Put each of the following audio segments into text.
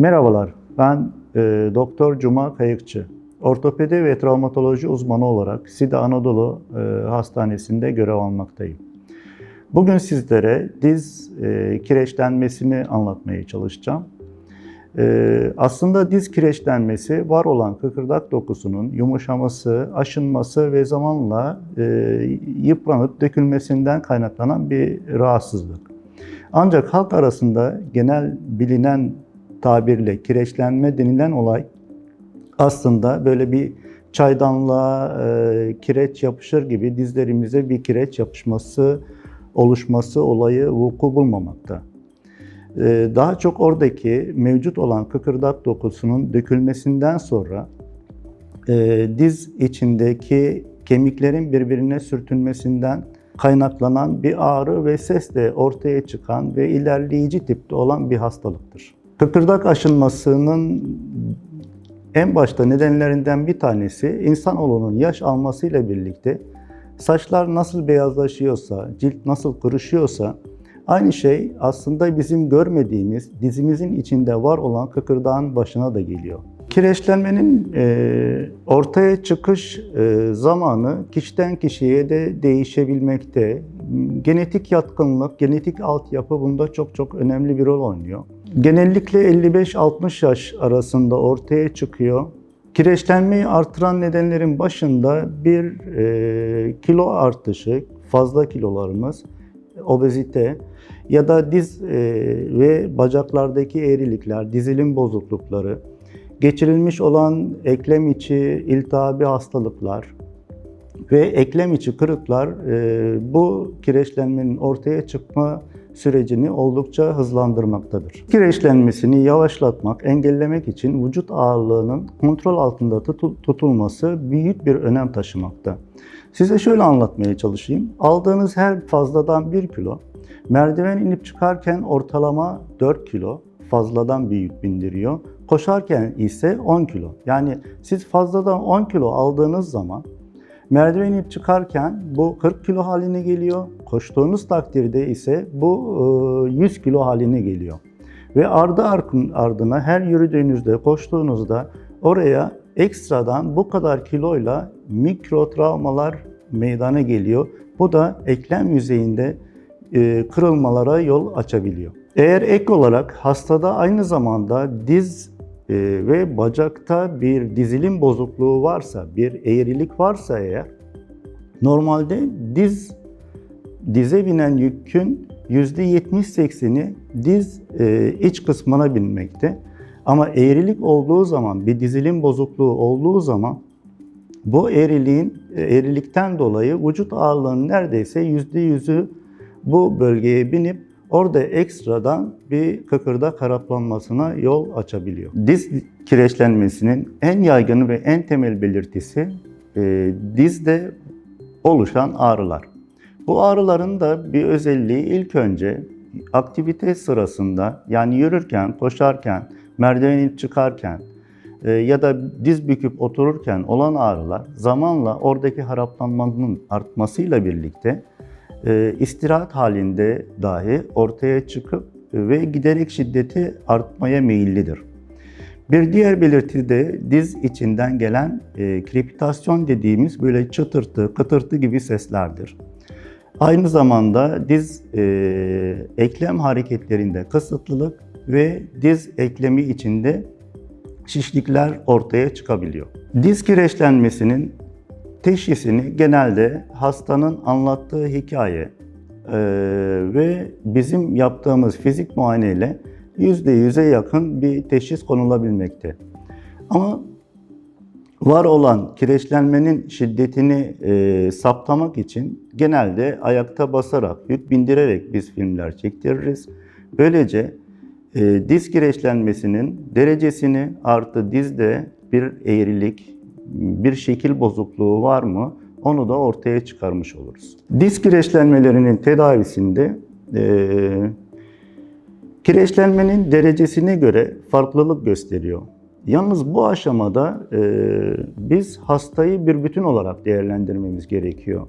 Merhabalar, ben e, Doktor Cuma Kayıkçı. Ortopedi ve travmatoloji uzmanı olarak SİDA Anadolu e, Hastanesi'nde görev almaktayım. Bugün sizlere diz e, kireçlenmesini anlatmaya çalışacağım. E, aslında diz kireçlenmesi var olan kıkırdak dokusunun yumuşaması, aşınması ve zamanla e, yıpranıp dökülmesinden kaynaklanan bir rahatsızlık. Ancak halk arasında genel bilinen tabirle kireçlenme denilen olay aslında böyle bir çaydanlığa e, kireç yapışır gibi dizlerimize bir kireç yapışması, oluşması olayı vuku bulmamakta. E, daha çok oradaki mevcut olan kıkırdak dokusunun dökülmesinden sonra e, diz içindeki kemiklerin birbirine sürtünmesinden kaynaklanan bir ağrı ve sesle ortaya çıkan ve ilerleyici tipte olan bir hastalıktır. Kıkırdak aşınmasının en başta nedenlerinden bir tanesi insanoğlunun yaş almasıyla birlikte saçlar nasıl beyazlaşıyorsa, cilt nasıl kırışıyorsa aynı şey aslında bizim görmediğimiz dizimizin içinde var olan kıkırdağın başına da geliyor. Kireçlenmenin e, ortaya çıkış e, zamanı kişiden kişiye de değişebilmekte. Genetik yatkınlık, genetik altyapı bunda çok çok önemli bir rol oynuyor. Genellikle 55-60 yaş arasında ortaya çıkıyor. Kireçlenmeyi artıran nedenlerin başında bir e, kilo artışı, fazla kilolarımız, obezite ya da diz e, ve bacaklardaki eğrilikler, dizilim bozuklukları, geçirilmiş olan eklem içi iltihabi hastalıklar ve eklem içi kırıklar e, bu kireçlenmenin ortaya çıkma sürecini oldukça hızlandırmaktadır. Kireçlenmesini yavaşlatmak, engellemek için vücut ağırlığının kontrol altında tutulması büyük bir önem taşımakta. Size şöyle anlatmaya çalışayım. Aldığınız her fazladan 1 kilo, merdiven inip çıkarken ortalama 4 kilo fazladan bir yük bindiriyor. Koşarken ise 10 kilo. Yani siz fazladan 10 kilo aldığınız zaman merdiven inip çıkarken bu 40 kilo haline geliyor. Koştuğunuz takdirde ise bu 100 kilo haline geliyor. Ve ardı ardına her yürüdüğünüzde, koştuğunuzda oraya ekstradan bu kadar kiloyla mikro travmalar meydana geliyor. Bu da eklem yüzeyinde kırılmalara yol açabiliyor. Eğer ek olarak hastada aynı zamanda diz ve bacakta bir dizilim bozukluğu varsa, bir eğrilik varsa eğer normalde diz dize binen yükün %70-80'i diz iç kısmına binmekte. Ama eğrilik olduğu zaman, bir dizilim bozukluğu olduğu zaman bu eğriliğin eğrilikten dolayı vücut ağırlığının neredeyse %100'ü bu bölgeye binip orada ekstradan bir kıkırdak karaplanmasına yol açabiliyor. Diz kireçlenmesinin en yaygın ve en temel belirtisi e, dizde oluşan ağrılar. Bu ağrıların da bir özelliği ilk önce aktivite sırasında yani yürürken, koşarken, merdiven çıkarken e, ya da diz büküp otururken olan ağrılar zamanla oradaki haraplanmanın artmasıyla birlikte istirahat halinde dahi ortaya çıkıp ve giderek şiddeti artmaya meyillidir. Bir diğer belirti de diz içinden gelen e, krepitasyon dediğimiz böyle çıtırtı, kıtırtı gibi seslerdir. Aynı zamanda diz e, eklem hareketlerinde kısıtlılık ve diz eklemi içinde şişlikler ortaya çıkabiliyor. Diz kireçlenmesinin teşhisini genelde hastanın anlattığı hikaye e, ve bizim yaptığımız fizik muayeneyle %100'e yakın bir teşhis konulabilmekte. Ama var olan kireçlenmenin şiddetini e, saptamak için genelde ayakta basarak, yük bindirerek biz filmler çektiririz. Böylece e, diz kireçlenmesinin derecesini artı dizde bir eğrilik, bir şekil bozukluğu var mı onu da ortaya çıkarmış oluruz. Diz kireçlenmelerinin tedavisinde e, kireçlenmenin derecesine göre farklılık gösteriyor. Yalnız bu aşamada e, biz hastayı bir bütün olarak değerlendirmemiz gerekiyor.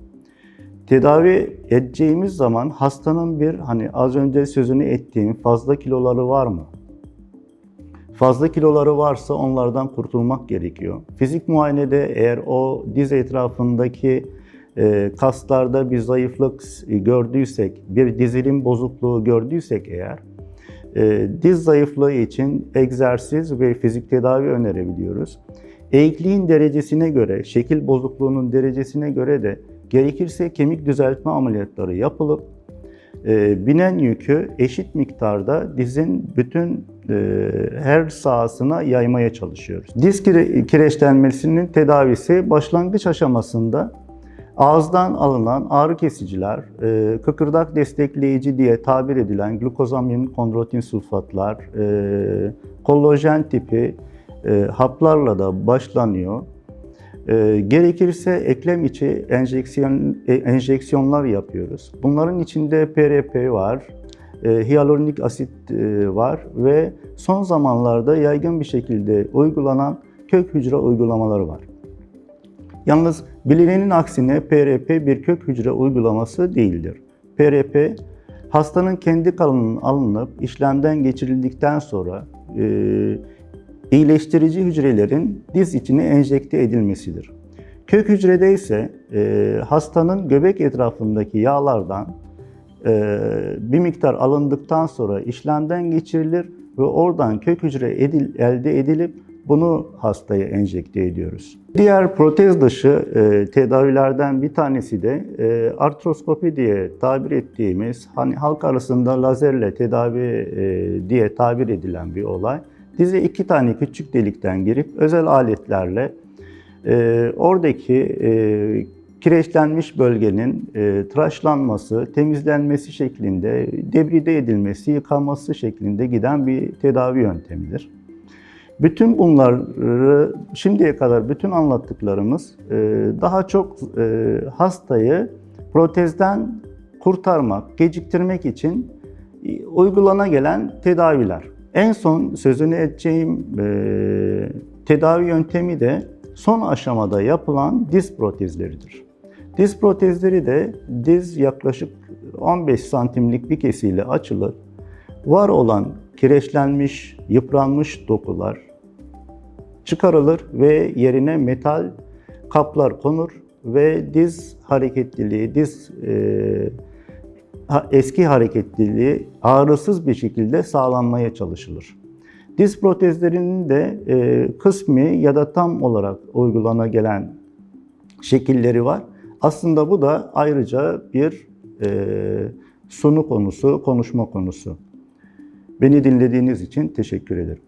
Tedavi edeceğimiz zaman hastanın bir hani az önce sözünü ettiğim fazla kiloları var mı? Fazla kiloları varsa onlardan kurtulmak gerekiyor. Fizik muayenede eğer o diz etrafındaki e, kaslarda bir zayıflık e, gördüysek, bir dizilim bozukluğu gördüysek eğer, e, diz zayıflığı için egzersiz ve fizik tedavi önerebiliyoruz. Eğikliğin derecesine göre, şekil bozukluğunun derecesine göre de gerekirse kemik düzeltme ameliyatları yapılıp e, binen yükü eşit miktarda dizin bütün e, her sahasına yaymaya çalışıyoruz. Diz kire- kireçlenmesinin tedavisi başlangıç aşamasında ağızdan alınan ağrı kesiciler, e, kıkırdak destekleyici diye tabir edilen glukozamin, kondrotin sulfatlar, e, kollajen tipi e, haplarla da başlanıyor. E, gerekirse eklem içi enjeksiyon, e, enjeksiyonlar yapıyoruz. Bunların içinde PRP var, e, hyaluronik asit e, var ve son zamanlarda yaygın bir şekilde uygulanan kök hücre uygulamaları var. Yalnız bilinenin aksine PRP bir kök hücre uygulaması değildir. PRP hastanın kendi kanının alınıp işlemden geçirildikten sonra e, iyileştirici hücrelerin diz içine enjekte edilmesidir. Kök hücrede ise e, hastanın göbek etrafındaki yağlardan e, bir miktar alındıktan sonra işlemden geçirilir ve oradan kök hücre edil, elde edilip bunu hastaya enjekte ediyoruz. Diğer protez dışı e, tedavilerden bir tanesi de e, artroskopi diye tabir ettiğimiz, hani halk arasında lazerle tedavi e, diye tabir edilen bir olay. Dize iki tane küçük delikten girip özel aletlerle e, oradaki e, kireçlenmiş bölgenin e, tıraşlanması, temizlenmesi şeklinde, debride edilmesi, yıkanması şeklinde giden bir tedavi yöntemidir. Bütün bunları şimdiye kadar bütün anlattıklarımız e, daha çok e, hastayı protezden kurtarmak, geciktirmek için e, uygulana gelen tedaviler. En son sözünü edeceğim e, tedavi yöntemi de son aşamada yapılan diz protezleridir. Diz protezleri de diz yaklaşık 15 santimlik bir kesiyle açılır. Var olan kireçlenmiş, yıpranmış dokular çıkarılır ve yerine metal kaplar konur ve diz hareketliliği, diz e, eski hareketliliği ağrısız bir şekilde sağlanmaya çalışılır. Diz protezlerinin de e, kısmi ya da tam olarak uygulana gelen şekilleri var. Aslında bu da ayrıca bir e, sunu konusu, konuşma konusu. Beni dinlediğiniz için teşekkür ederim.